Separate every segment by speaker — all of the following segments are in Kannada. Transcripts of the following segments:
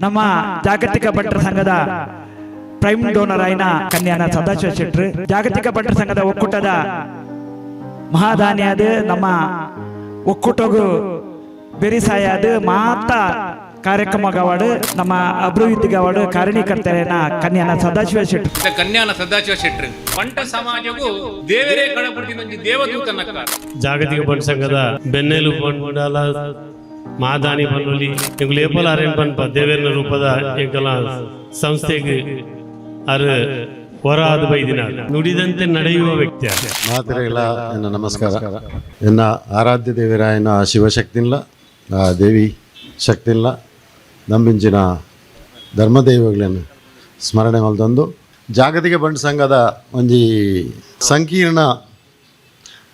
Speaker 1: ನಮ್ಮ ಜಾಗತಿಕ ಭಟ್ರ ಸಂಘದ ಪ್ರೈಮ್ ಡೋನರ್ ಆಯ್ನ ಕನ್ಯಾನ ಸದಾಶಿವ ಶೆಟ್ರು ಜಾಗತಿಕ ಭಟ್ರ ಸಂಘದ ಒಕ್ಕೂಟದ ಮಹಾದಾನಿಯಾದ ನಮ್ಮ ಒಕ್ಕೂಟಗು ಬೆರಿಸಾಯಾದ ಮಾತ ಕಾರ್ಯಕ್ರಮ ಗವಾಡು ನಮ್ಮ ಅಭಿವೃದ್ಧಿ ಗವಾಡು ಕಾರಣೀಕರ್ತರೇನ ಕನ್ಯಾನ ಸದಾಶಿವ ಶೆಟ್ರು.
Speaker 2: ಕನ್ಯಾನ ಸದಾಶಿವ ಶೆಟ್ರು. ಪಂಟ ಸಮಾಜವು ದೇವರೇ ಕಣಪಡ್ತಿದ್ದ ದೇವದೂತನ
Speaker 3: ಜಾಗತಿಕ ಬಂಡ್ ಸಂಘದ ಬೆನ್ನೆಲು ಮಾದಾನಿ ಬನ್ನೋಲಿ ಎಂಕು ಲೇಪಲ್ ಅರೇನ್ ಬನ್ಪ ರೂಪದ ಎಂಕಲ ಸಂಸ್ಥೆಗೆ ಅರ ಹೊರಾದ ಬೈದಿನ. ನುಡಿದಂತೆ ನಡೆಯುವ ವ್ಯಕ್ತಿ ಮಾತ್ರ
Speaker 4: ಇಲ್ಲ ನನ್ನ ನಮಸ್ಕಾರ. ಎನ್ನ ಆರಾಧ್ಯ ದೇವರಾಯನ ಶಿವಶಕ್ತಿನ್ಲ ಆ ದೇವಿ ಶಕ್ತಿನ್ಲ ನಂಬಿಂಚಿನ ಧರ್ಮದೇವಗಳನ್ನು ಸ್ಮರಣೆ ಮಲ್ದೊಂದು ಜಾಗತಿಕ ಬಂಡ್ ಸಂಘದ ಒಂಜಿ ಸಂಕೀರ್ಣ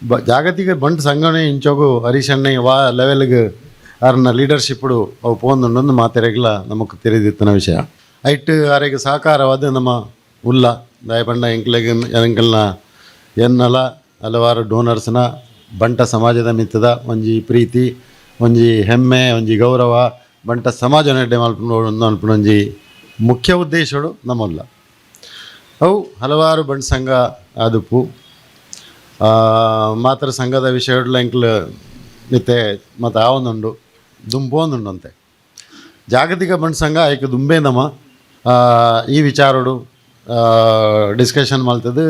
Speaker 4: ಬ, ಜಾಗತಿಕ ಬಂಡ್ ಸಂಘನೇ ಇಂಚೋಗು ಹರಿಶಣ್ಣೆ ವಾ ಲೆವೆಲ್ಗೆ ಅವ್ರನ್ನ ಲೀಡರ್ಶಿಪ್ಡು ಅವು ಪೋಂದುಂಡೊಂದು ಮಾತೆರೆಗ್ಲ ನಮಗೆ ತಿಳಿದಿತ್ತನ ವಿಷಯ. ಐಟ್ ಅವರಿಗೆ ಸಹಕಾರವಾದ ನಮ್ಮ ಉಲ್ಲ ದಯಪಂಡ ಎಂಕ್ಲೆಗ್, ಎಂಕಲ್ನ ಎನ್ನಲ, ಹಲವಾರು ಡೋನರ್ಸ್ನ ಬಂಟ ಸಮಾಜದ ಮಿತ್ತದ, ಒಂಜಿ ಪ್ರೀತಿ, ಒಂಜಿ ಹೆಮ್ಮೆ, ಒಂಜಿ ಗೌರವ, ಬಂಟ ಸಮಾಜ ನೆಡ್ಡೆ ಮಲ್ಪುಂಡು ಮುಖ್ಯ ಉದ್ದೇಶಗಳು ನಮ್ಮಲ್ಲ. ಅವು ಹಲವಾರು ಬಂಟ್ ಸಂಘ ಆದುಪ್ಪು ಮಾತ್ರ ಸಂಘದ ವಿಷಯಗಳು ಎಂಕ್ಲು ನಿತ್ತೆ ಮತ್ತು ಆವೊಂದುಂಡು. ಬಂಡ್ ಸಂಘ ಐಕ್ ದುಂಬೆ ನಮ. ಈ ವಿಚಾರಡು ಡಿಸ್ಕಷನ್ ಮಲ್ತದ್ದು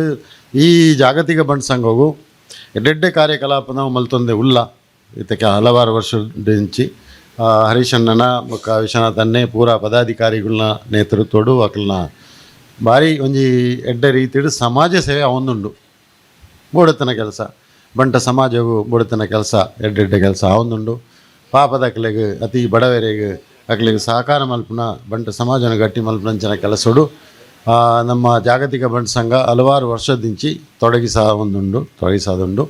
Speaker 4: ಈ ಜಾಗತಿಕ ಬಂಡ್ ಸಂಘವು ಎಡ್ಡೆಡ್ಡೆ ಕಾರ್ಯಕಲಾಪ ನಾವು ಮಲ್ತೊಂದೆ ಉಲ್ಲ. ಇದಕ್ಕೆ ಹಲವಾರು ವರ್ಷದಿಂಚಿ ಹರೀಶಣ್ಣನ ಬೊಕ್ಕ ವಿಶ್ವನಾಥನ್ನೇ ಪೂರ ಪದಾಧಿಕಾರಿಗಳನ್ನ ನೇತೃತ್ವಡು ಅಕಲ್ನ ಭಾರಿ ಒಂಜಿ ಎಡ್ಡೆ ರೀತಿಡು ಸಮಾಜ ಸೇವೆ ಅವನುಂಡು ಬೋಡತನ ಕೆಲಸ. ಬಂಟ ಸಮಾಜವು ಬೋಡತನ ಕೆಲಸ, ಎಡ್ಡೆಡ್ಡೆ ಕೆಲಸ ಅವೊಂದುಂಡು ಪಾಪದ ಅಕ್ಲೆಗ್ ಅತಿ ಬಡವರಿಗೆ ಅಕ್ಲೆಗೆ ಸಹಕಾರ ಮಲ್ಪುನ ಬಂಟ ಸಮಾಜನ ಗಟ್ಟಿ ಮಲ್ಪನಂಚಿನ ಕೆಲಸಡು ನಮ್ಮ ಜಾಗತಿಕ ಬಂಟ ಸಂಘ ಹಲವಾರು ವರ್ಷದಿಂಚಿ ತೊಡಗಿಸ ಒಂದುಂಡು, ತೊಡಗಿಸದುಂಡು.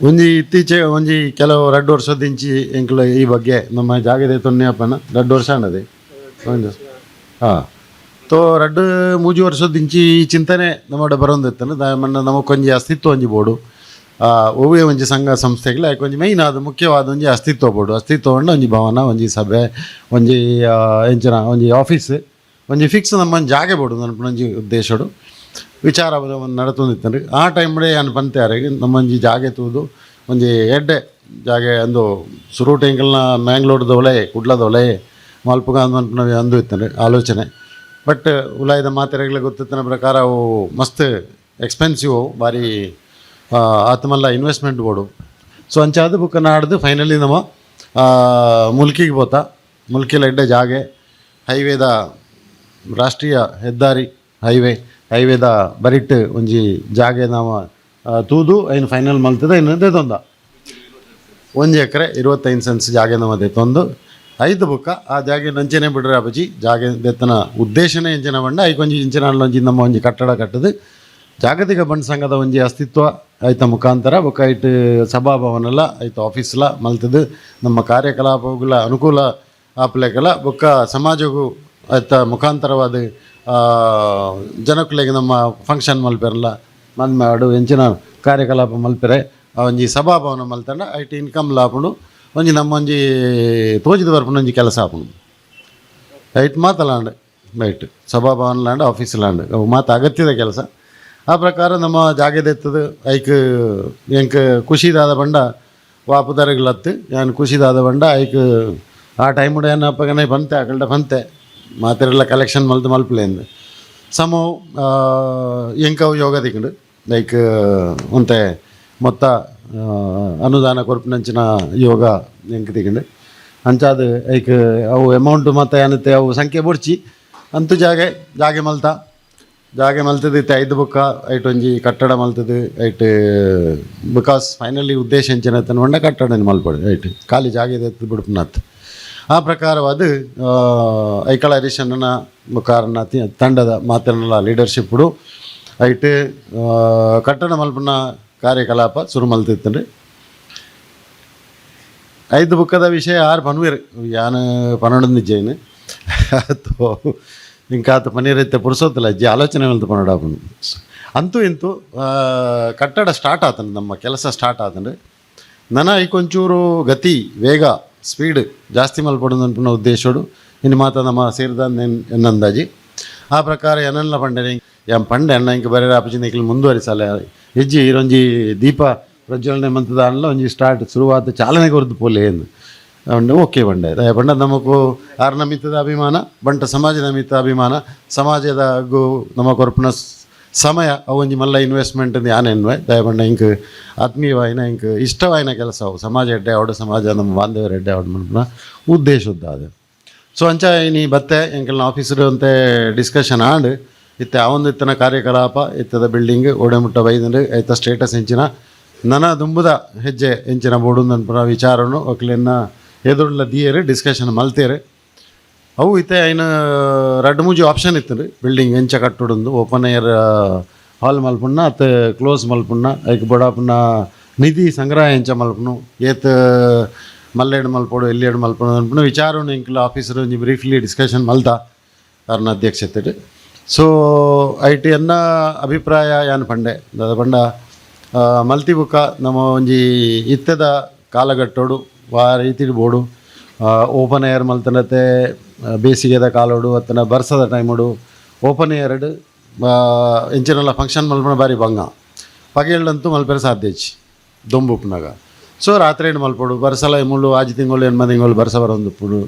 Speaker 4: ಒಂಜಿ ಇತ್ತೀಚೆ, ಒಂಜಿ ಕೆಲವು ಎರಡು ವರ್ಷದಿಂಚಿ ಎಂಕ್ಲ ಈ ಬಗ್ಗೆ ನಮ್ಮ ಜಾಗದ ತೊನ್ನೆಯಪ್ಪನ ಎರಡು ವರ್ಷ ಅನ್ನದೆ ಒಂದು ಹಾಂ. ತೋ ರಡ್ಡು ಮೂಜಿ ವರ್ಷದಿಂಚಿ ಈ ಚಿಂತನೆ ನಮ್ಮಡ ಬರೋಂದಿತ್ತನು ಮನ್ನ ನಮಕೊಂಜಿ ಅಸ್ತಿತ್ವ ಒಂಜಿ ಬೋಡು. ಆ, ಒವ್ವೆ ಒಂಜಿ ಸಂಘ ಸಂಸ್ಥೆಗಳ ಒಂಜಿ ಮೈನ್ ಆದ ಮುಖ್ಯವಾದ ಒಂಜಿ ಅಸ್ತಿತ್ವ ಬೋಡು ಅಸ್ತಿತ್ವ ಉಂಡು ಒಂಜಿ ಭವನ ಒಂಜಿ ಸಭೆ ಒಂಜಿ ಎಂಚಿನ ಒಂಜಿ ಆಫೀಸ್ ಒಂಜಿ ಫಿಕ್ಸ್ ನಮ್ಮ ಒಂಜಿ ಜಾಗೆ ಬೋಡು ನನ್ನ ಒಂಜಿ ಉದ್ದೇಶಡು. ವಿಚಾರ ನಡತೊಂದಿತ್ತಂದ್ರೆ ಆ ಟೈಮ್ಡೆ ಏನು ನಮ್ಮ ಒಂಜಿ ಜಾಗೆ ತೂದು ಒಂಜಿ ಎಡ್ಡೆ ಜಾಗೆ ಅಂದು ಸುರೂಟ್ ಎಂಕಲ್ನ ಮ್ಯಾಂಗ್ಳೂರ್ದ ಒಲೆ ಕುಡ್ಲದ ಒಲೆ ಮಲ್ಪುಗ ಅಂದು ಅಂದು ಇತ್ತು ಆಲೋಚನೆ. ಬಟ್ ಉಲಾಯ್ದ ಮಾತೆರೆಗಳ ಗೊತ್ತಿತ್ತಿನ ಪ್ರಕಾರ ಅವು ಮಸ್ತ್ ಎಕ್ಸ್ಪೆನ್ಸಿವ್ ಭಾರಿ ಆ, ಆತಮಲ್ಲ ಇನ್ವೆಸ್ಟ್ಮೆಂಟ್ ಬೋಡು ಸೊ ಅಂಚಾದ ಬುಕ್ಕ ನಾಡ್ದು ಫೈನಲಿ ನಮ್ಮ ಮುಲ್ಕಿಗೆ ಬೋತ ಮುಲ್ಕಿಲ ಎಡ್ಡೆ ಜಾಗೆ. ಹೈವೇದ ರಾಷ್ಟ್ರೀಯ ಹೆದ್ದಾರಿ ಹೈವೇ ಹೈವೇದ ಬರಿಟ್ಟು ಒಂಜಿ ಜಾಗೆ ನಾವು ತೂದು ಐನು ಫೈನಲ್ ಮಲ್ತದ, ಇನ್ನು ದೆತೊಂದ ಒಂಜಿ ಎಕರೆ ಇರುವತ್ತೈದು ಸೆನ್ಸ್ ಜಾಗೆ ನಮ್ಮ ದೆತ್ತೊಂದು ಐದು ಬುಕ್ಕ ಆ ಜಾಗೆ ನಂಚನೆ ಬಿಡ್ರೆ ಅಪಜಿ ಜಾಗೆ ದೆತ್ತನ ಉದ್ದೇಶನೇ ಎಂಚಿನ ಬಂಡ ಐಕೊಂಜಿ ಇಂಚಿನ ನಮ್ಮ ಒಂಜಿ ಕಟ್ಟಡ ಕಟ್ಟದು. ಜಾಗತಿಕ ಬಂಡ್ ಸಂಘದ ಒಂಜಿ ಅಸ್ತಿತ್ವ ಐತ ಮುಖಾಂತರ ಬೊಕ್ಕ ಐಟ್ ಸಭಾಭವನಲ್ಲ ಐತ ಆಫೀಸ್ಲ ಮಲ್ತದು ನಮ್ಮ ಕಾರ್ಯಕಲಾಪಗಳ ಅನುಕೂಲ ಆಪ್ಲೆಗಲ ಬೊಕ್ಕ ಸಮಾಜಗೂ ಐತ ಮುಖಾಂತರವಾದ ಜನಕ್ಕಳಿಗೆ ನಮ್ಮ ಫಂಕ್ಷನ್ ಮಲ್ಪೆರಲ್ಲ, ಮನ್ ಮಾಡು ಎಂಚಿನ ಕಾರ್ಯಕಲಾಪ ಮಲ್ಪೆರೆ ಒಂಜಿ ಸಭಾಭವನ ಮಲ್ತಂಡ ಐಟ್ ಇನ್ಕಮ್ ಲಾಪುಂಡು ಒಂಜಿ ನಮ್ಮ ಒಂಜಿ ತೋಜಿದ ಬರ್ಪುನ ಒಂಜಿ ಕೆಲಸ ಆಪುಂಡು. ಐಟ್ ಮಾತ ಲ್ಯಾಂಡ್ ರೈಟ್ ಸಭಾಭವನ ಲ್ಯಾಂಡ್ ಆಫೀಸ್ ಲಾಂಡ್ ಮಾತು ಅಗತ್ಯದ ಕೆಲಸ. ಆ ಪ್ರಕಾರ ನಮ್ಮ ಜಾಗದೆತ್ತದು ಐಕ್, ಎಂಕ್ ಖುಷಿದಾದ ಬಂಡ ವಾಪುದಾರಗಳತ್ತು ಏನು ಖುಷಿದಾದ ಬಂಡ ಐಕ್, ಆ ಟೈಮ್ ಏನಪ್ಪಗನೆ ಬಂತೆ ಅಕಲ್ಡ ಬಂತೆ. ಮಾತೆರೆಲ್ಲ ಕಲೆಕ್ಷನ್ ಮಲ್ತು ಮಲ್ಪಲೇಂದು ಸಮ ಎಂಕವು ಯೋಗ ದಿಕ್ಕಂಡು ಲೈಕ್ ಒಂತೆ ಮೊತ್ತ ಅನುದಾನ ಕೊರ್ಪಿನಂಚಿನ ಯೋಗ ಎಂಕ್ ದಿಕ್ಕಂಡು ಅಂಚಾದ ಐಕ್, ಅವು ಅಮೌಂಟ್ ಮತ್ತು ಏನತ್ತೆ ಅವು ಸಂಖ್ಯೆ ಬುಡ್ಚಿ, ಅಂತೂ ಜಾಗೆ ಜಾಗೆ ಮಲ್ತ. ಜಾಗೆ ಮಲ್ತದ ಇತ್ತೆ ಐದು ಬುಕ್ಕ, ಐಟ್ ಒಂಜಿ ಕಟ್ಟಡ ಮಲ್ತದು, ಐಟ್ ಬಿಕಾಸ್ ಫೈನಲಿ ಉದ್ದೇಶ ಹೆಂಚಿನ ಹೊಂಡ ಕಟ್ಟಡ ಮಲ್ಪಡು, ಐಟ್, ಖಾಲಿ ಜಾಗ ಎತ್ತು ಬಿಡ್ಪುನಾತ್. ಆ ಪ್ರಕಾರವಾದ ಐಕಳ ಹರೀಶಣ್ಣನ ಕಾರಣ ತಂಡದ ಮಾತನ್ನೆಲ್ಲ ಲೀಡರ್ಶಿಪ್ಡು ಐಟ್ ಕಟ್ಟಡ ಮಲ್ಪನ ಕಾರ್ಯಕಲಾಪ ಶುರು ಮಲ್ತಿತ್ತಂದ್ರೆ ಐದು ಬುಕ್ಕದ ವಿಷಯ ಆರು ಪನ್ವೀರ್, ಯಾನು ಪನ್ನೊಂದು ಜೈನ್ ತೋ ಇಂಕಾತ ಪನ್ನೀರೈತೆ ಪುರುಸೋತಿಲ್ಲ ಅಜ್ಜಿ ಆಲೋಚನೆ ಮಲ್ತು ಪನ್ನೊಡಾಪನು ಅಂತೂ ಇಂತೂ ಕಟ್ಟಡ ಸ್ಟಾರ್ಟ್ ಆತಂಡು ನಮ್ಮ ಕೆಲಸ ಸ್ಟಾರ್ಟ್ ಆತಂಡು ನನ ಕೊಂಚೂರು ಗತಿ, ವೇಗ ಸ್ಪೀಡ್ ಜಾಸ್ತಿ ಮಲ್ಪಡೋದು ಅನ್ಪುನ ಉದ್ದೇಶೋಡು ಇನ್ನು ಮಾತ ನಮ್ಮ ಸೇರಿದ ಎನ್ನಂದಾಜಿ ಆ ಪ್ರಕಾರ ಎನ್ನೆಲ್ಲ ಪಂಡೆ ಎಂ ಪಂಡೆ ಅಣ್ಣ ಇಂಕ ಬರೀ ಆಪಚಿನ ಇಕ್ಲಿ ಮುಂದುವರಿಸಲ್ಲ. ಹೆಜ್ಜಿ ಇರೊಂಜಿ ದೀಪ ಪ್ರಜ್ವಲನೆ ಮಂತದ ಅಲ್ಲ ಒಂಜಿ ಸ್ಟಾರ್ಟ್ ಶುರುವಾತ ಚಾಲನೆ ಹೊರದು ಪೋಲೆ ಎಂದು ಅವನು ಓಕೆ ಬಂಡೆ ಬಂಡ ನಮಗೂ ಆರ್ನ ಮಿತ್ತದ ಅಭಿಮಾನ ಬಂಟ ಸಮಾಜದ ಮಿತ್ತ ಅಭಿಮಾನ ಸಮಾಜದ ಗು ನಮ್ಮ ಕೊರಪುನ ಸಮಯ ಅವೊಂಜಿ ಮಲ್ಲ ಇನ್ವೆಸ್ಟ್ಮೆಂಟ್ ಯಾನ್ ಎನ್ವೆ ದಯ ಬಂಡ ಇಂಕ್ ಆತ್ಮೀಯವಾಯಿನ ಇಂಕ್ ಇಷ್ಟವಾಯಿನ ಕೆಲಸ ಅವು ಸಮಾಜ ಎಡ್ಡೆ ಅವಡು ಸಮಾಜ ನಮ್ಮ ಬಾಂಧವ್ಯರ ಎಡ್ಡೆ ಅವಡು ಉದ್ದೇಶ ಉದ್ದೇಶದ್ದು ಅದು ಸೊ ಅಂಚ ನೀ ಬತ್ತೆ ಎಂಕಲ್ನ ಆಫೀಸರ್ ಅಂತ ಡಿಸ್ಕಷನ್ ಆಂಡ್ ಇತ್ತೆ ಅವೊಂದು ಇತ್ತನ ಕಾರ್ಯಕಲಾಪ ಇತ್ತದ ಬಿಲ್ಡಿಂಗ್ ಓಡೆಮುಟ್ಟ ಬೈದಂಡು ಐತ ಸ್ಟೇಟಸ್ ಹೆಂಚಿನ ನನ್ನ ದುಂಬುದ ಹೆಜ್ಜೆ ಹೆಂಚಿನ ಬೋಡು ನನ್ನ ವಿಚಾರನು ಒಕ್ಲೆನ್ನ ಎದುರುಳ್ಳ ದಿಯರೆ ಡಿಸ್ಕಷನ್ ಮಲ್ತೇರೆ. ಅವು ಇತ್ತೆ, ಐನ ರಡ್ಡು ಮೂಜಿ ಆಪ್ಷನ್ ಇತ್ತು ಬಿಲ್ಡಿಂಗ್ ಎಂಚ ಕಟ್ಟುಡುಂದು ಓಪನ್ ಏರ್ ಹಾಲ್ ಮಲ್ಪುಣ್ಣ, ಅತ್ತೆ ಕ್ಲೋಸ್ ಮಲ್ಪುಣ್ಣ, ಐಕ್ ಬೊಡಾಪುನ ನಿಧಿ ಸಂಗ್ರಹ ಎಂಚ ಮಲ್ಪುನು ಏತ್ ಮಲ್ಲೆಡ್ ಮಲ್ಪೋಡು ಎಲ್ಲಿಯಡ್ ಮಲ್ಪೋಡು ಅನ್ಪುಣ ವಿಚಾರ ಇಂಕ್ಲ ಆಫೀಸರ್ ಒಂಜಿ ಬ್ರೀಫ್ಲಿ ಡಿಸ್ಕಷನ್ ಮಲ್ತ. ಅರ್ನ ಅಧ್ಯಕ್ಷತೆ ಸೊ ಐ ಟಿ ಅನ್ನ ಅಭಿಪ್ರಾಯ ಯಾನ್ ಪಂಡೆ? ದಾದ ಪಂಡ ಮಲ್ತಿ ಬುಕ್ಕ ನಮ್ಮ ಒಂಜಿ ಇತ್ತದ ಕಾಲಘಟ್ಟೋಡು ರೀತಿ ಬೋಡು ಓಪನ್ ಏರ್ ಮಲ್ತನತೆ ಬೇಸಿಗೆದ ಕಾಲೋಡು, ಅತ್ತನ ಬರ್ಸದ ಟೈಮೋಡು ಓಪನ್ ಏರ್ಡ್ ಎಂಚಿನಲ್ಲ ಫಂಕ್ಷನ್ ಮಲ್ಪನ ಬಾರಿ ಬಂಗ ಪಗೇಳಂತೂ ಮಲ್ಪೆರ ಸಾಧ್ಯಚಿ ದೊಂಬುಪ್ನಾಗ ಸೊ ರಾತ್ರಿ ಏನು ಮಲ್ಪೋಡು, ಬರ್ಸಲ ಮುಳ್ಳು ಆಜಿ ತಿಂಗಳು ಎನ್ಮ ತಿಂಗಳು ಬರ್ಸ ಬರೋದು ಪುಡು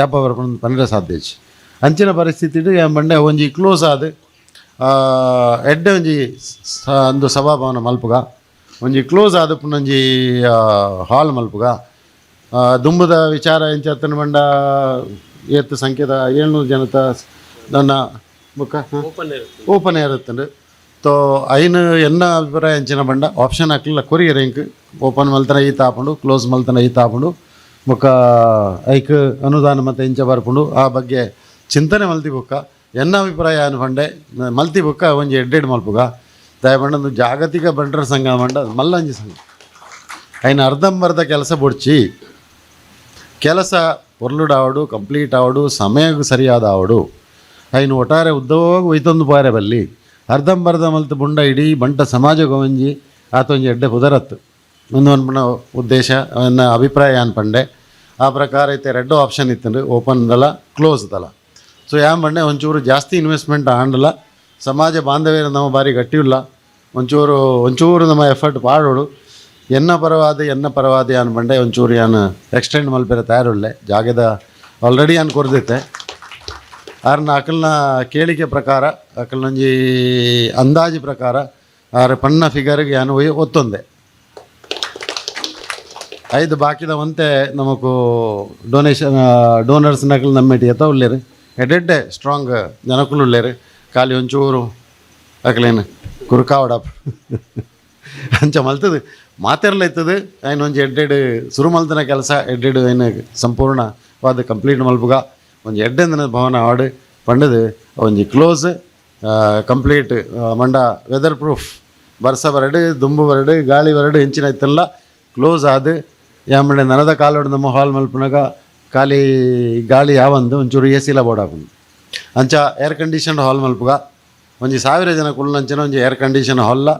Speaker 4: ಯಾಪ ಬರ್ಕೊಂಡು ಸಾಧ್ಯಚಿ ಅಂಚಿನ ಪರಿಸ್ಥಿತಿ ಬಂಡೆ ಒಂಜಿ ಕ್ಲೋಸ್ ಆದ ಎಡ್ಡೆ ಒಂಜಿ ಅಂದು ಸಭಾಭವನ ಮಲ್ಪುಗ. ಒಂಜಿ ಕ್ಲೋಸ್ ಆದ ಪುನೊಂಜಿ ಹಾಲ್ ಮಲ್ಪುಗ. ದುಂಬದ ವಿಚಾರ ಎಂಚ ಬಂಡ ಏತ್ ಸಂಖ್ಯೆದ ಏಳ್ನೂರು ಜನತ ನನ್ನ ಮುಖ ಓಪನ್ ಇರುತ್ತಂಡು ತೋ ಐನ್ ಎನ್ನ ಅಭಿಪ್ರಾಯ ಎಂಚಿನ ಬಂಡ ಆಪ್ಷನ್ ಹಾಕಲಿಲ್ಲ ಕೊರಿಯರ್ ಇಂಕ್ ಓಪನ್ ಮಲ್ತನ ಈ ತಾಪುಂಡು ಕ್ಲೋಸ್ ಮಲ್ತನ ಈ ತಾಪುಂಡು. ಬೊಕ್ಕ ಐಕ್ ಅನುದಾನ ಮತ್ತು ಎಂಚ ಬರ್ಪುಂಡು. ಆ ಬಗ್ಗೆ ಚಿಂತನೆ ಮಲ್ತಿ ಬುಕ್ಕ ಎನ್ನ ಅಭಿಪ್ರಾಯ ಅನ್ಕೊಂಡೆ ಮಲ್ತಿ ಬುಕ್ಕ ಒಂಜಿ ಎಡ್ಡೆಡ್ ಮಲ್ಪುಗ. ದಯಪಂಡ ಜಾಗತಿಕ ಬಂಡರ ಸಂಘ ಮಂಡ ಮಲ್ಲಂಜಿ ಸಂಘ ఆయన అర్ధంబర్ధ ಕೆಲಸ ಬೊಡ್ಚಿ ಕೆಲಸ ಪೊರ್ಲುಡ್ ಆವಡು ಕಂಪ್ಲೀಟ್ ಆವಡು ಸಮಯಕ್ಕೆ ಸರಿಯಾದ ಆವಡು ಐನು ಒಟ್ಟಾರೆ ಉದ್ದವಾಗಿ ಒಯ್ತೊಂದು ಪಾರೆ ಬಲ್ಲಿ ಅರ್ಧಂಬರ್ಧ ಮಲ್ತು ಬುಂಡ ಇಡೀ ಬಂಟ ಸಮಾಜ ಗೊಂಜಿ ಆತೊಂಜಿ ಎಡ್ಡೆ ಪುದರತ್ತು ಒಂದು ಅನ್ಪಣ ಉದ್ದೇಶ ಅವನ ಅಭಿಪ್ರಾಯ ಅನ್ಪಂಡೆ ಆ ಪ್ರಕಾರ ಐತೆ ರೆಡ್ ಆಪ್ಷನ್ ಇತ್ತು ಓಪನ್ ದಲ ಕ್ಲೋಸ್ ದಲ ಸೊ ಯಾನ್ ಬಂಡೆ ಒಂಚೂರು ಜಾಸ್ತಿ ಇನ್ವೆಸ್ಟ್ಮೆಂಟ್ ಆಂಡಲ ಸಮಾಜ ಬಾಂಧವ್ಯ ನಮ್ಮ ಬಾರಿ ಗಟ್ಟಿಲ್ಲ ಒಂಚೂರು ಒಂಚೂರು ನಮ್ಮ ಎಫರ್ಟ್ ಪಾಡೋಡು ಎನ್ನ ಪರವಾದ ಎನ್ನ ಪರವಾದ ಯಾನ್ ಬಂಡೆ ಒಂಚೂರು ಯಾನ್ ಎಕ್ಸ್ಟೆಂಡ್ ಮಲ್ಪೆರ ತಯಾರುಳ್ಳೆ. ಜಾಗದ ಆಲ್ರೆಡಿ ಯಾನ್ ಕೊರ್ದೈತೆ ಆರ್ನ ಅಕಲ್ನ ಕೇಳಿಕೆ ಪ್ರಕಾರ ಅಕಲ್ನೊಂಜಿ ಅಂದಾಜು ಪ್ರಕಾರ, ಆರ ಪಣ್ಣ ಫಿಗರ್ಗೆ ಒಯ್ ಒತ್ತೊಂದೆ. ಐದು ಬಾಕಿದ ಒಂತೆ ನಮಕು ಡೊನೇಷನ್ ಡೋನರ್ಸ್ ನಕಲ್ ಇಟ್ಟಿಗೆ ಎತ್ತ ಉಳ್ಳೇರಿ ಎಡೆಡ್ಡೆ ಸ್ಟ್ರಾಂಗ್ ಜನಕುಲು ಉಳ್ಳೇರು ಖಾಲಿ ಒಂಚೂರು ಅಕಲೇನು ಕುರುಕಾವಡ ಅಂಚ ಮಲ್ತದು. ಮಾತೆರ್ಲ ಇತ್ತದು. ಆಯ್ನ ಒಂಜಿ ಎಡ್ಡೆಡ್ ಸುರು ಮಲ್ತನ ಕೆಲಸ, ಎಡ್ಡೆಡ್ ಏನು ಸಂಪೂರ್ಣವಾದ ಕಂಪ್ಲೀಟ್ ಮಲ್ಪುಗ. ಒಂಜಿ ಎಡ್ಡೆಂದಿನ ಭವನ ಆಡು, ಪಂಡದು ಒಂಜಿ ಕ್ಲೋಸ್ ಕಂಪ್ಲೀಟ್ ಮಂಡ ವೆದರ್ ಪ್ರೂಫ್. ಬರ್ಸ ಬರಡು, ದುಂಬು ಬರಡು, ಗಾಳಿ ಬರಡು, ಹೆಂಚಿನ ಇತ್ತಲ್ಲ ಕ್ಲೋಸ್ ಆದು. ಯಾಮಂಡೆ ನನದ ಕಾಲೋಡು ನಮ್ಮ ಹಾಲ್ ಮಲ್ಪನಾಗ, ಖಾಲಿ ಗಾಳಿ ಯಾವಂದು, ಒಂಚೂರು ಎ ಸಿಲ ಬೋಡಾಕೊಂಡು ಅಂಚ ಏರ್ ಕಂಡೀಷನ್ ಹಾಲ್ ಮಲ್ಪುಗ. ಒಂಜಿ ಸಾವಿರ ಜನ ಕುಳ್ಳಂಚನ ಒಂಜಿ ಏರ್ ಕಂಡೀಷನ್ ಹಾಲ್ಲ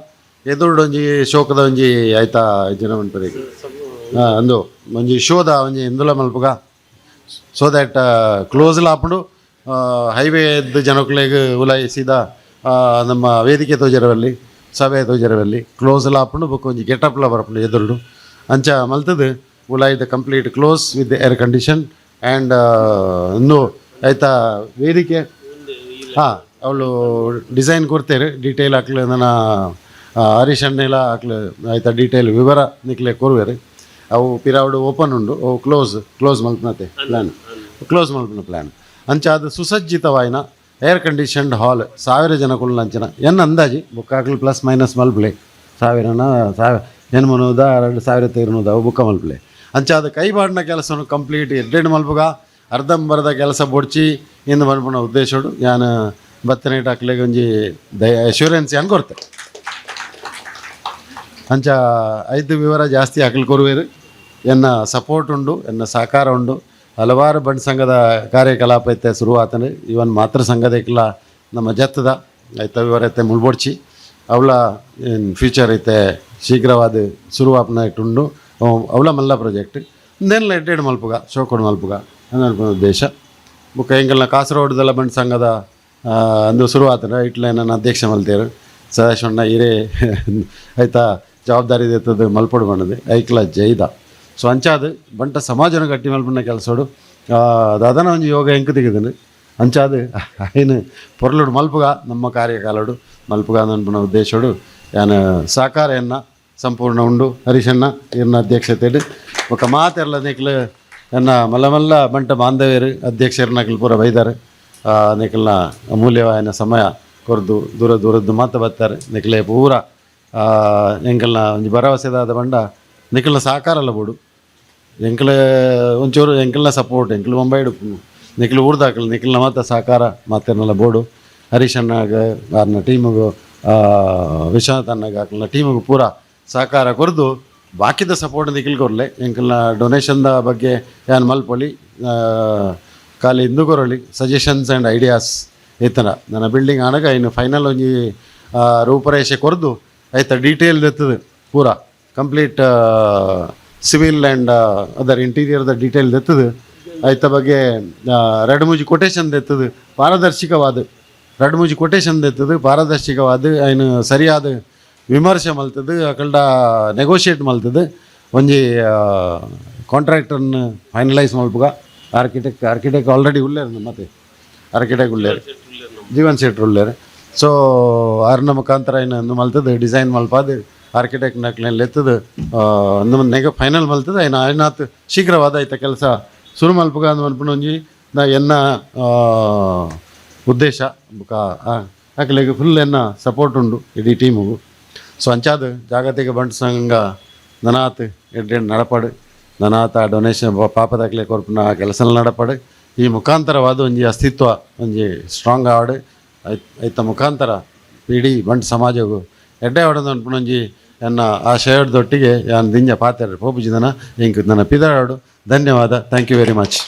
Speaker 4: ಎದುರುಡು ಒಂಜಿ ಶೋಕದ ಒಂಜಿ ಆಯ್ತಾ ಜನ ಮನ್ಪದೆ ಅಂದು. ಒಂಜಿ ಶೋದ ಒಂಜಿ ಇಂದುಲ ಮಲ್ಪುಗ. ಸೊ ದ್ಯಾಟ್ ಕ್ಲೋಸ್ ಆಪುಂಡು ಹೈವೇ ಎದ್ದು ಜನಕ್ಲೆಗ್ ಉಲಾಯಿ ಸೀದಾ ನಮ್ಮ ವೇದಿಕೆ ತೋಜರವಲ್ಲಿ, ಸಭೆ ತೋಜರವಲ್ಲಿ ಕ್ಲೋಸ್ ಆಪುಂಡು, ಬೊಕ್ಕ ಒಂಜಿ ಗೆಟಪ್ಲ ಬರಪುಂಡು ಎದುರುಡು. ಅಂಚ ಮಲ್ತದು the complete close with air condition and ಇನ್ನು ಆಯ್ತಾ, ವೇದಿಕೆ? ಹಾಂ, ಅವಳು ಡಿಸೈನ್ ಕೊಡ್ತೇವೆ ಡೀಟೇಲ್ ಹಾಕ್ಲೆ, ನನ್ನ ಹರೀಶ್ ಅಣ್ಣೆಲ್ಲ ಹಾಕ್ಲೆ, ಆಯ್ತಾ ಡೀಟೇಲ್ ವಿವರ ನಿಕ್ಲೆ ಕೊರುವೆರು ಅವು ಪಿರಾವುಡು ಓಪನ್ ಉಂಡು, ಅವು ಕ್ಲೋಸ್ ಕ್ಲೋಸ್ ಮಲ್ಪನತೆ ಪ್ಲ್ಯಾನ್ ಕ್ಲೋಸ್ ಮಲ್ಪನ ಪ್ಲ್ಯಾನ್ ಅಂಚ ಅದು ಸುಸಜ್ಜಿತವಾಯಿನ ಏರ್ ಕಂಡೀಷನ್ಡ್ ಹಾಲ್ ಸಾವಿರ ಜನ ಅಂಚನ ಎನ್ ಅಂದಾಜಿ? ಬುಕ್ಕಾಕ್ಲು ಪ್ಲಸ್ ಮೈನಸ್ ಮಲ್ಪ್ಲೆ. ಸಾವಿರನ ಸಾವಿರ ಏನು ಮನೋದ ಎರಡು ಸಾವಿರ ತೇರ್ನೋದ ಅವು ಬುಕ್ಕ ಮಲ್ಪ್ಲೆ. ಅಂಚ ಅದು ಕೈಬಾಡಿನ ಕೆಲಸವನ್ನು ಕಂಪ್ಲೀಟ್ ಎಡ್ಡೆಡ್ ಮಲ್ಪುಗ. ಅರ್ಧಂಬರ್ಧ ಕೆಲಸ ಬೊಡ್ಚಿ ಇಂದು ಮಲ್ಪನ ಉದ್ದೇಶಡು ಯಾನ್, ಬತ್ತನೆ ಹಾಕ್ಲಿಗೆ ಒಂಜಿ ದಯ ಅಶ್ಯೂರೆನ್ಸ್ ಯಾನ್ ಕೊರ್ತೆ ಅಂಚ ಐದು ವಿವರ ಜಾಸ್ತಿ ಹಾಕಲು ಕೊರುವೆರು. ಎನ್ನ ಸಪೋರ್ಟ್ ಉಂಡು, ಎನ್ನ ಸಹಕಾರ ಉಂಡು. ಹಲವಾರು ಬಂಡ್ ಸಂಘದ ಕಾರ್ಯಕಲಾಪ ಐತೆ ಶುರುವಾತನೆ ಇವನ್ ಮಾತೃ ಸಂಘದಕ್ಕೆಲ್ಲ ನಮ್ಮ ಜತ್ತದ, ಐತ ವಿವರ ಐತೆ ಮುಳ್ಬೊಡ್ಚಿ. ಅವಳ ಫ್ಯೂಚರ್ ಐತೆ ಶೀಘ್ರವಾದ ಶುರುವಾಪನ ಇಟ್ಟುಂಡು. ಅವ್- ಅವಳ ಮಲ್ಲ ಪ್ರಾಜೆಕ್ಟ್ ಇಂದೆಲ್ಲ ಎಡ್ಡೆಡ್ ಮಲ್ಪುಗ ಶೋಕೊಡು ಮಲ್ಪುಗ ಅನ್ನೋದು ಉದ್ದೇಶ ಬುಕ್ಕ ಎಂಗಲ್ನ ಕಾಸರಗೋಡುದೆಲ್ಲ ಬಂಡ್ ಸಂಘದ ಅಂದು ಶುರುವಾತನ ಇಟ್ಲ ನನ್ನ ಅಧ್ಯಕ್ಷ ಮಲ್ತೇರು ಸದಾಶಿವಣ್ಣ ಹಿರೇ ಆಯ್ತಾ ಜವಾಬ್ದಾರಿ ಎತ್ತದು ಮಲ್ಪಡು ಬಣ್ಣದು ಐಕ್ಲ ಜೈದ ಸೊ ಅಂಚಾದು ಬಂಟ ಸಮಾಜನ ಗಟ್ಟಿ ಮಲ್ಪಣ್ಣ ಕೆಲಸೋಡು ದಾದನ ಒಂಜಿ ಯೋಗ ಎಂಕ್ ತೆಗೆದನು ಅಂಚಾದು ಐನು ಪೊರ್ಲುಡು ಮಲ್ಪುಗ ನಮ್ಮ ಕಾರ್ಯಕಾಲಡು ಮಲ್ಪುಗ ಅನ್ಪುನ ಉದ್ದೇಶೋಡು ಯಾನ ಸಹಕಾರ ಎನ್ನ ಸಂಪೂರ್ಣ ಉಂಡು. ಹರೀಶಣ್ಣ ಇರ್ನ ಅಧ್ಯಕ್ಷತೆಯಲ್ಲಿ. ಒಕ್ಕ ಮಾತೆರ್ಲ ನಿಕ್ಲು ಎನ್ನ ಮಲ್ಲ ಮಲ್ಲ ಬಂಟ ಬಾಂಧವ್ಯರು ಅಧ್ಯಕ್ಷರು ನಕಲ್ ಪೂರ ಬೈದಾರೆ. ನೆಕಲ್ನ ಅಮೂಲ್ಯವಾದ ಸಮಯ ಕೊರ್ದು, ದೂರ ದೂರದ್ದು ಮಾತು ಬರ್ತಾರೆ. ನಿಕ್ಲೆ ಪೂರ ಎಂಕಲ್ನ ಒಂದು ಭರವಸೆದಾದ ಬಂಡ ನೆಕಲ್ನ ಸಹಕಾರ ಅಲ್ಲ ಬೋಡು. ಎಂಕಲ ಒಂಚೂರು ಎಂಕಲ್ನ ಸಪೋರ್ಟ್ ಎಂಕಲ್ ಮುಂಬೈಡು ನಿಖಿಲ್ ಊರ್ದಾಕಲ್ ನೆಕಲ್ನ ಮಾತ ಸಹಕಾರ ಮಾತೇನಲ್ಲ ಬೋಡು. ಹರೀಶ್ ಅಣ್ಣಗ ಅವ್ರನ್ನ ಟೀಮಿಗೂ ವಿಶ್ವನಾಥ್ ಅಣ್ಣಗ ಹಾಕಲ್ನ ಟೀಮಿಗೂ ಪೂರ ಸಹಕಾರ ಕೊರ್ದು ಬಾಕಿದ ಸಪೋರ್ಟ್ ನಿಖಿಲ್ ಕೊರ್ಲೆ ಎಂಕಲ್ನ ಡೊನೇಷನ್ದ ಬಗ್ಗೆ ಯಾನ್ ಮಲ್ಪೊಲಿ ಖಾಲಿ ಇಂದು ಕೊರಲಿ. ಸಜೆಷನ್ಸ್ ಆ್ಯಂಡ್ ಐಡಿಯಾಸ್ ಇತ್ತನ ನನ್ನ ಬಿಲ್ಡಿಂಗ್ ಆನಗ ಇನ್ನು ಫೈನಲ್ ಒಂಜಿ ರೂಪರೇಷೆ ಕೊರ್ದು ಆಯ್ತಾ ಡೀಟೇಲ್ ಇರ್ತದೆ ಪೂರ. ಕಂಪ್ಲೀಟ್ ಸಿವಿಲ್ ಆ್ಯಂಡ್ ಅದರ್ ಇಂಟೀರಿಯರ್ದ ಡೀಟೇಲ್ ಎತ್ತದು ಆಯ್ತ ಬಗ್ಗೆ ರೆಡ್ ಮೂಜಿ ಕೊಟೇಶನ್ ಎತ್ತದು ಪಾರದರ್ಶಕವಾದ ರೆಡ್ ಮೂಜಿ ಕೊಟೇಶನ್ ಎತ್ತದು ಪಾರದರ್ಶಕವಾದ ಏನು ಸರಿಯಾದ ವಿಮರ್ಶೆ ಮಲ್ತದೆ ಅಕಲ್ಡ ನೆಗೋಷಿಯೇಟ್ ಮಲ್ತದೆ. ಒಂಜಿ ಕಾಂಟ್ರಾಕ್ಟರ್ನ ಫೈನಲೈಸ್ ಮಲ್ಪುಗ ಆರ್ಕಿಟೆಕ್ಟ್ ಆರ್ಕಿಟೆಕ್ಟ್ ಆಲ್ರೆಡಿ ಉಳ್ಳೇರು ಮತ್ತೆ ಆರ್ಕಿಟೆಕ್ಟ್ ಉಳ್ಳೇರು, ಜೀವನ್ ಸೆಟ್ರ್ ಉಳ್ಳೇರು. ಸೊ ಅರ್ನ ಮುಖಾಂತರ ಏನು ಮಲ್ತದೆ ಡಿಸೈನ್ ಮಲ್ಪಾದೆ ಆರ್ಕಿಟೆಕ್ಟ್ ನಕ್ಲೆಲ್ಲ ಎತ್ತದು ಒಂದು ನೆಗ ಫೈನಲ್ ಮಲ್ತದೆ, ಏನು ಆಯ್ನಾತ್ ಶೀಘ್ರವಾದ ಆಯ್ತ ಕೆಲಸ ಶುರು ಮಲ್ಪುಗ ಅಂದ್ ಮನ್ಪುಣ ಒಂಜಿ, ನಾ ಎನ್ನ ಉದ್ದೇಶ ಬುಕ ಹಾಕಲಿಗೆ ಫುಲ್ ಎನ್ನ ಸಪೋರ್ಟ್ ಉಂಡು ಇಡೀ ಟೀಮಿಗೂ ಅಂಚಾದ ಜಾಗತಿಕ ಬಂಟ್ ಸಂಘ ನನಾತ್, ಎಡ್ಡೆ ನಡಪಡು. ನನಾತ ಡೊನೇಷನ್ ಪಾಪದಾಗಲೇ ಕೊರ್ಪುನ ಕೆಲಸ ನಡಪಡು. ಈ ಮುಖಾಂತರವಾದ ಒಂಜಿ ಅಸ್ತಿತ್ವ, ಒಂಜಿ ಸ್ಟ್ರಾಂಗ್ ಆವಡು. ಐತ ಮುಖಾಂತರ ಇಡೀ ಬಂಟ್ ಸಮಾಜವು ಎಡ್ಡೆ ಹೊಡೆದು ಒಂಜಿ ಎನ್ನ ಆ ಶೇರ್ದೊಟ್ಟಿಗೆ ಯಾನ್ ದಿಂಜ ಪಾತ್ರ ಪೋಪುಜಿದನ ಇಂಕ್ ನನ್ನ ಪಿದಾಡು ಧನ್ಯವಾದ. Thank you very much